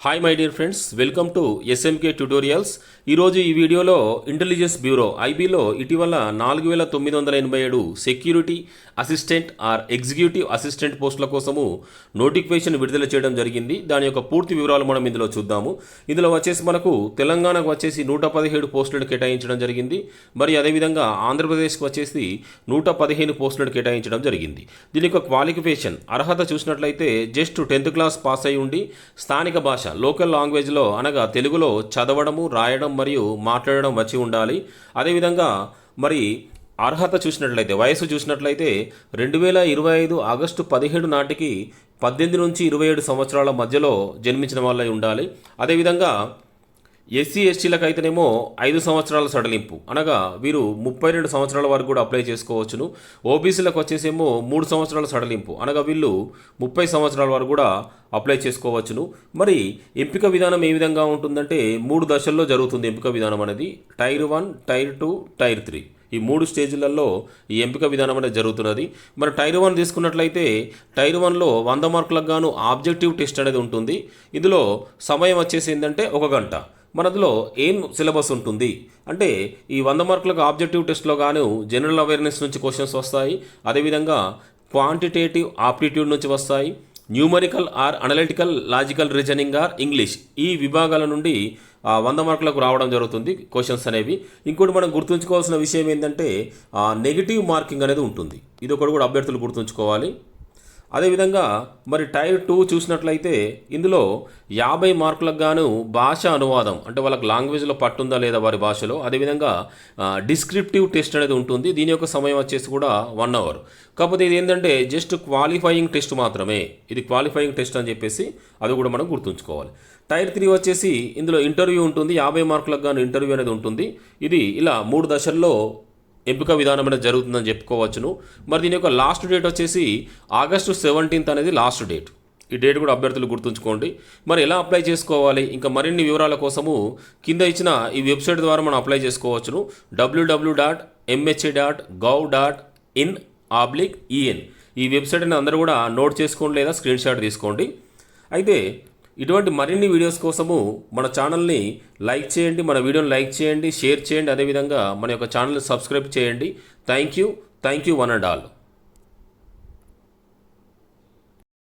Hi my dear friends welcome to SMK tutorials ఈరోజు ఈ వీడియోలో ఇంటెలిజెన్స్ బ్యూరో ఐబీలో ఇటీవల నాలుగు వేల తొమ్మిది వందల ఎనభై ఏడు security assistant or executive assistant పోస్టుల కోసము నోటిఫికేషన్ విడుదల చేయడం జరిగింది. దాని యొక్క పూర్తి వివరాలు మనం ఇందులో చూద్దాము. ఇందులో వచ్చేసి మనకు తెలంగాణకు వచ్చేసి నూట పదిహేడు పోస్టులను కేటాయించడం జరిగింది. మరి అదేవిధంగా ఆంధ్రప్రదేశ్కి వచ్చేసి నూట పదిహేను పోస్టులను కేటాయించడం జరిగింది. దీని యొక్క క్వాలిఫికేషన్ అర్హత చూసినట్లయితే జస్ట్ టెన్త్ క్లాస్ పాస్ అయి ఉండి స్థానిక భాష లోకల్ లాంగ్వేజ్లో అనగా తెలుగులో చదవడము రాయడం మరియు మాట్లాడడం వచ్చి ఉండాలి. అదేవిధంగా మరి అర్హత చూసినట్లయితే వయసు చూసినట్లయితే రెండు వేల ఇరవై ఐదు ఆగస్టు పదిహేడు నాటికి పద్దెనిమిది నుంచి ఇరవై ఏడు సంవత్సరాల మధ్యలో జన్మించిన వాళ్ళై ఉండాలి. అదేవిధంగా ఎస్సీ ఎస్టీలకు అయితేనేమో ఐదు సంవత్సరాల సడలింపు. అనగా వీరు ముప్పై రెండు సంవత్సరాల వరకు కూడా అప్లై చేసుకోవచ్చును. ఓబీసీలకు వచ్చేసేమో మూడు సంవత్సరాల సడలింపు. అనగా వీళ్ళు ముప్పై సంవత్సరాల వరకు కూడా అప్లై చేసుకోవచ్చును. మరి ఎంపిక విధానం ఏ విధంగా ఉంటుందంటే మూడు దశల్లో జరుగుతుంది ఎంపిక విధానం అనేది. Tier one tier two tier three. ఈ మూడు స్టేజ్లలో ఈ ఎంపిక విధానం అనేది జరుగుతున్నది. మరి టైర్ వన్ తీసుకున్నట్లయితే టైర్ వన్లో వంద మార్కులకు గాను ఆబ్జెక్టివ్ టెస్ట్ అనేది ఉంటుంది. ఇందులో సమయం వచ్చేసి ఏంటంటే ఒక గంట. మనదిలో ఏం సిలబస్ ఉంటుంది? అంటే ఈ వంద మార్కులకు ఆబ్జెక్టివ్ టెస్ట్లో గాను జనరల్ అవేర్నెస్ నుంచి క్వశ్చన్స్ వస్తాయి. అదేవిధంగా క్వాంటిటేటివ్ ఆప్టిట్యూడ్ నుంచి వస్తాయి. Numerical or analytical logical reasoning or English ఈ విభాగాల నుండి వంద మార్కులకు రావడం జరుగుతుంది క్వశ్చన్స్ అనేవి. ఇంకోటి మనం గుర్తుంచుకోవాల్సిన విషయం ఏంటంటే నెగిటివ్ మార్కింగ్ అనేది ఉంటుంది. ఇది ఒకటి కూడా అభ్యర్థులు గుర్తుంచుకోవాలి. అదేవిధంగా మరి టైర్ టూ చూసినట్లయితే ఇందులో యాభై మార్కులకు గాను భాష అనువాదం అంటే వాళ్ళకి లాంగ్వేజ్లో పట్టుందా లేదా వారి భాషలో అదేవిధంగా డిస్క్రిప్టివ్ టెస్ట్ అనేది ఉంటుంది. దీని యొక్క సమయం వచ్చేసి కూడా వన్ అవర్. కాకపోతే ఇది ఏంటంటే జస్ట్ క్వాలిఫైయింగ్ టెస్ట్ మాత్రమే. ఇది క్వాలిఫైయింగ్ టెస్ట్ అని చెప్పేసి అది కూడా మనం గుర్తుంచుకోవాలి. టైర్ త్రీ వచ్చేసి ఇందులో ఇంటర్వ్యూ ఉంటుంది. యాభై మార్కులకు గాను ఇంటర్వ్యూ అనేది ఉంటుంది. ఇది ఇలా మూడు దశల్లో ఎంపిక విధానం అనేది జరుగుతుందని చెప్పుకోవచ్చును. మరి దీని యొక్క లాస్ట్ డేట్ వచ్చేసి ఆగస్టు సెవెంటీన్త్ అనేది లాస్ట్ డేట్. ఈ డేట్ కూడా అభ్యర్థులు గుర్తుంచుకోండి. మరి ఎలా అప్లై చేసుకోవాలి? ఇంకా మరిన్ని వివరాల కోసము కింద ఇచ్చిన ఈ వెబ్సైట్ ద్వారా మనం అప్లై చేసుకోవచ్చును. WWW dot MHA dot gov dot in oblique EN ఈ వెబ్సైట్ని అందరూ కూడా నోట్ చేసుకోండి లేదా స్క్రీన్ షాట్ తీసుకోండి. అయితే ఇటువంటి మరిన్ని వీడియోస్ కోసము మన ఛానల్ని లైక్ చేయండి మన వీడియోని లైక్ చేయండి షేర్ చేయండి అదేవిధంగా మన యొక్క ఛానల్ని సబ్స్క్రైబ్ చేయండి. Thank you. Thank you one and all.